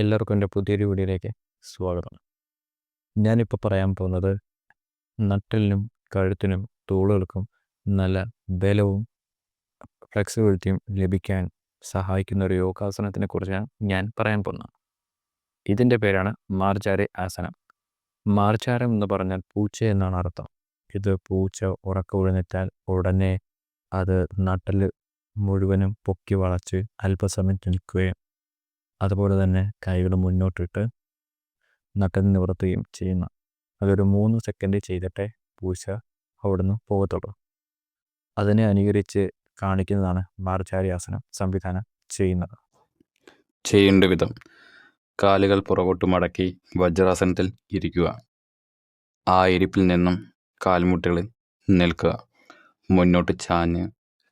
എല്ലാവർക്കും എന്റെ പുതിയൊരു വീഡിയോയിലേക്ക് സ്വാഗതം. ഞാനിപ്പോൾ പറയാൻ പോകുന്നത് നട്ടലിനും കഴുത്തിനും തൂളുകൾക്കും നല്ല ബലവും ഫ്ലെക്സിബിലിറ്റിയും ലഭിക്കാൻ സഹായിക്കുന്ന ഒരു യോഗാസനത്തിനെ കുറിച്ചാണ് ഞാൻ പറയാൻ പോകുന്നത്. ഇതിന്റെ പേരാണ് മാർജാരി ആസനം. മാർജാരം എന്ന് പറഞ്ഞാൽ പൂച്ച എന്നാണ് അർത്ഥം. ഇത് പൂച്ച ഉറക്ക ഉഴുന്നിട്ടാൽ ഉടനെ അത് നട്ടൽ മുഴുവനും പൊക്കി വളച്ച് അല്പസമയം നിൽക്കുകയും അതുപോലെ തന്നെ കൈകൾ മുന്നോട്ടിട്ട് നട്ടൽ നിവർത്തുകയും ചെയ്യുന്ന അതൊരു മൂന്ന് സെക്കൻഡ് ചെയ്തിട്ടേ പൂച്ച അവിടുന്ന് പോകത്തുള്ളൂ. അതിനെ അനുകരിച്ച് കാണിക്കുന്നതാണ് മാർച്ചാരിയാസനം സംവിധാനം ചെയ്യുന്നത്. ചെയ്യേണ്ട വിധം. കാലുകൾ പുറകോട്ട് മടക്കി വജ്രാസനത്തിൽ ഇരിക്കുക. ആ ഇരിപ്പിൽ നിന്നും കാൽമുട്ടുകളിൽ നിൽക്കുക. മുന്നോട്ട് ചാഞ്ഞ്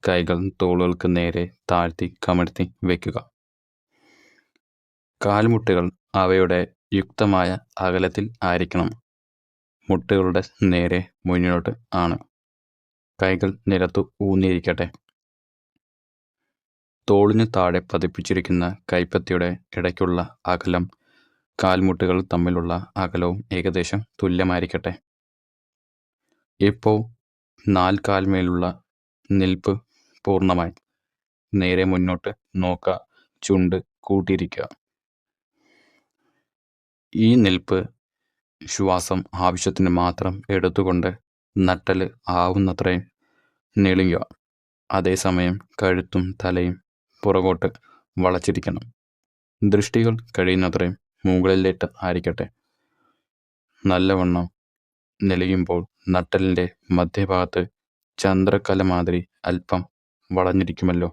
കൈകൾ തോളുകൾക്ക് നേരെ താഴ്ത്തി കമഴ്ത്തി വയ്ക്കുക കാൽമുട്ടുകൾ അവയുടെ യുക്തമായ അകലത്തിൽ ആയിരിക്കണം. മുട്ടുകളുടെ നേരെ മുന്നോട്ട് ആണ്. കൈകൾ നിലത്തു ഊന്നിയിരിക്കട്ടെ. തോളിന് താഴെ പതിപ്പിച്ചിരിക്കുന്ന കൈപ്പത്തിയുടെ ഇടയ്ക്കുള്ള അകലം കാൽമുട്ടുകൾ തമ്മിലുള്ള അകലവും ഏകദേശം തുല്യമായിരിക്കട്ടെ. ഇപ്പോൾ നാൽക്കാൽമേലുള്ള നിൽപ്പ് പൂർണമായി. നേരെ മുന്നോട്ട് നോക്കുക. ചുണ്ട് കൂട്ടിയിരിക്കുക. ഈ നിൽപ്പ് ശ്വാസം ആവശ്യത്തിന് മാത്രം എടുത്തുകൊണ്ട് നട്ടൽ ആവുന്നത്രയും നെളിയുക അതേസമയം കഴുത്തും തലയും പുറകോട്ട് വളച്ചിരിക്കണം. ദൃഷ്ടികൾ കഴിയുന്നത്രയും മുകളിലേട്ട് ആയിരിക്കട്ടെ. നല്ലവണ്ണം നെളിയുമ്പോൾ നട്ടലിന്റെ മധ്യഭാഗത്ത് ചന്ദ്രക്കല മാതിരി അല്പം വളഞ്ഞിരിക്കുമല്ലോ.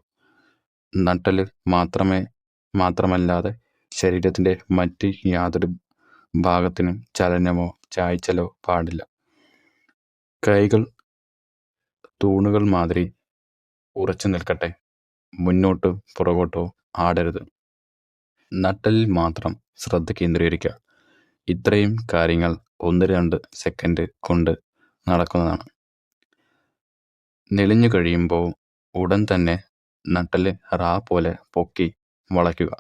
നട്ടൽ മാത്രമേ മാത്രമല്ലാതെ ശരീരത്തിന്റെ മറ്റ് യാതൊരു ഭാഗത്തിനും ചലനമോ ചായ്ച്ചലോ പാടില്ല. കൈകൾ തൂണുകൾ മാതിരി ഉറച്ചു നിൽക്കട്ടെ. മുന്നോട്ടോ പുറകോട്ടോ ആടരുത്. നട്ടലിൽ മാത്രം ശ്രദ്ധ കേന്ദ്രീകരിക്കുക. ഇത്രയും കാര്യങ്ങൾ ഒന്ന് രണ്ട് സെക്കൻഡ് കൊണ്ട് നടക്കുന്നതാണ്. നെളിഞ്ഞു കഴിയുമ്പോൾ ഉടൻ തന്നെ നട്ടൽ റാ പോലെ പൊക്കി വളയ്ക്കുക.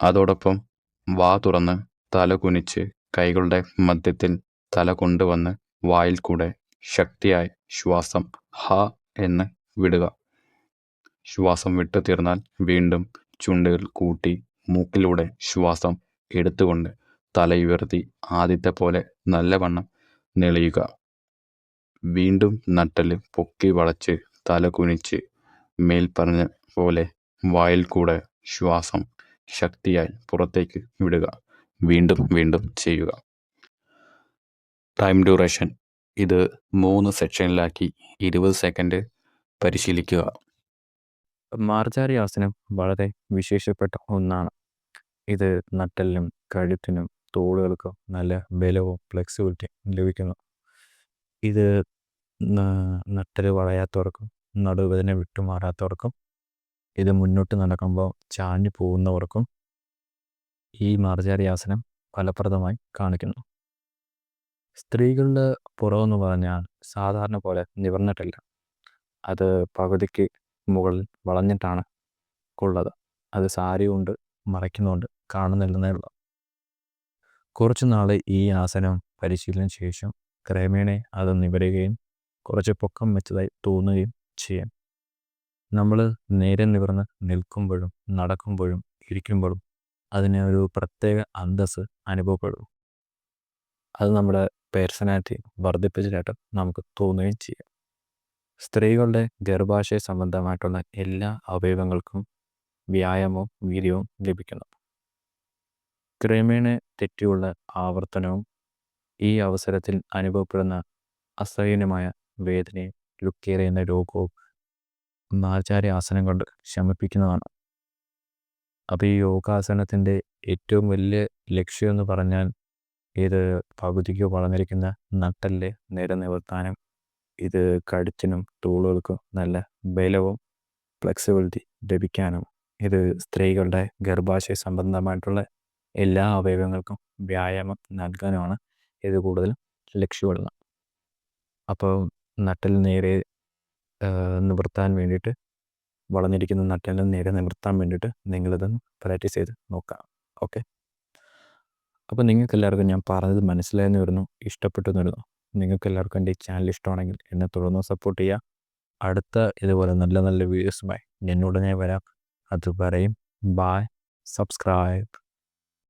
അതോടൊപ്പം വാ തുറന്ന് തല കുനിച്ച് കൈകളുടെ മധ്യത്തിൽ തല കൊണ്ടുവന്ന് വായിൽ കൂടെ ശക്തിയായി ശ്വാസം ഹ എന്ന് വിടുക. ശ്വാസം വിട്ടു തീർന്നാൽ വീണ്ടും ചുണ്ടുകൾ കൂട്ടി മൂക്കിലൂടെ ശ്വാസം എടുത്തുകൊണ്ട് തലയുയർത്തി ആദ്യത്തെ പോലെ നല്ലവണ്ണം നെളിയുക. വീണ്ടും നട്ടൽ പൊക്കി വളച്ച് തല കുനിച്ച് മേൽ പറഞ്ഞ പോലെ വായിൽ കൂടെ ശ്വാസം ശക്തിയായി പുറത്തേക്ക് വിടുക. വീണ്ടും വീണ്ടും ചെയ്യുക. ടൈം ഡ്യൂറേഷൻ ഇത് മൂന്ന് സെക്ഷനിലാക്കി ഇരുപത് സെക്കൻഡ് പരിശീലിക്കുക. മാർജാരി ആസനം വളരെ വിശേഷപ്പെട്ട ഒന്നാണ്. ഇത് നട്ടലിനും കഴുത്തിനും തോളുകൾക്കും നല്ല ബലവും ഫ്ലെക്സിബിലിറ്റിയും ലഭിക്കുന്നു. ഇത് നട്ടൽ വളയാത്തവർക്കും നടുവേദന വിട്ടുമാറാത്തവർക്കും ഇത് മുന്നോട്ട് നടക്കുമ്പോൾ ചാഞ്ഞു പോകുന്നവർക്കും ഈ മാർജാരി ആസനം ഫലപ്രദമായി കാണിക്കുന്നു. സ്ത്രീകളുടെ പുറമെന്ന് പറഞ്ഞാൽ സാധാരണ പോലെ നിവർന്നിട്ടില്ല. അത് പകുതിക്ക് മുകളിൽ വളഞ്ഞിട്ടാണ് ഉള്ളത്. അത് സാരി കൊണ്ട് മറയ്ക്കുന്നുണ്ട് കാണുന്നില്ലെന്നേ ഉള്ളൂ. കുറച്ച് നാൾ ഈ ആസനം പരിശീലന ശേഷം ക്രമേണ അത് നിവരുകയും കുറച്ച് പൊക്കം വെച്ചതായി തോന്നുകയും ചെയ്യാം. നമ്മൾ നേരെ നിവർന്ന് നിൽക്കുമ്പോഴും നടക്കുമ്പോഴും ഇരിക്കുമ്പോഴും അതിന് ഒരു പ്രത്യേക അന്തസ്സ് അനുഭവപ്പെടും. അത് നമ്മുടെ പേഴ്സണാലിറ്റി വർദ്ധിപ്പിച്ചതായിട്ട് നമുക്ക് തോന്നുകയും ചെയ്യാം. സ്ത്രീകളുടെ ഗർഭാശയ സംബന്ധമായിട്ടുള്ള എല്ലാ അവയവങ്ങൾക്കും വ്യായാമവും വീര്യവും ലഭിക്കുന്നു. ക്രമേണ തെറ്റിയുള്ള ആവർത്തനവും ഈ അവസരത്തിൽ അനുഭവപ്പെടുന്ന അസഹ്യമായ വേദനയും ലുക്കേറിയുന്ന രോഗവും നാചാര്യ ആസനം കൊണ്ട് ശമിപ്പിക്കുന്നതാണ്. അപ്പോൾ ഈ യോഗാസനത്തിന്റെ ഏറ്റവും വലിയ ലക്ഷ്യം എന്ന് പറഞ്ഞാൽ ഇത് പകുതിക്ക് വളർന്നിരിക്കുന്ന നട്ടലിലെ നിര നിവർത്താനും ഇത് കഴുത്തിനും തൂളുകൾക്കും നല്ല ബലവും ഫ്ലെക്സിബിലിറ്റി ലഭിക്കാനും ഇത് സ്ത്രീകളുടെ ഗർഭാശയ സംബന്ധമായിട്ടുള്ള എല്ലാ അവയവങ്ങൾക്കും വ്യായാമം നൽകാനുമാണ് ഇത് കൂടുതലും ലക്ഷ്യമുള്ളത് അപ്പോൾ നട്ടൽ നേരെ നിവർത്താൻ വേണ്ടിയിട്ട് വളഞ്ഞിരിക്കുന്ന നട്ടലിനെ നേരെ നിവർത്താൻ വേണ്ടിയിട്ട് നിങ്ങളിതൊന്ന് പ്രാക്ടീസ് ചെയ്ത് നോക്കാം. ഓക്കെ അപ്പോൾ നിങ്ങൾക്ക് എല്ലാവർക്കും ഞാൻ പറഞ്ഞത് മനസ്സിലായെന്ന് വരുന്നു ഇഷ്ടപ്പെട്ടു വരുന്നു. നിങ്ങൾക്ക് എല്ലാവർക്കും എന്റെ ഈ ചാനൽ ഇഷ്ടമാണെങ്കിൽ എന്നെ തുടർന്ന് സപ്പോർട്ട് ചെയ്യുക. അടുത്ത ഇതുപോലെ നല്ല നല്ല വീഡിയോസുമായി ഞാൻ വരാം. അത് പറയും ബായ് സബ്സ്ക്രൈബ്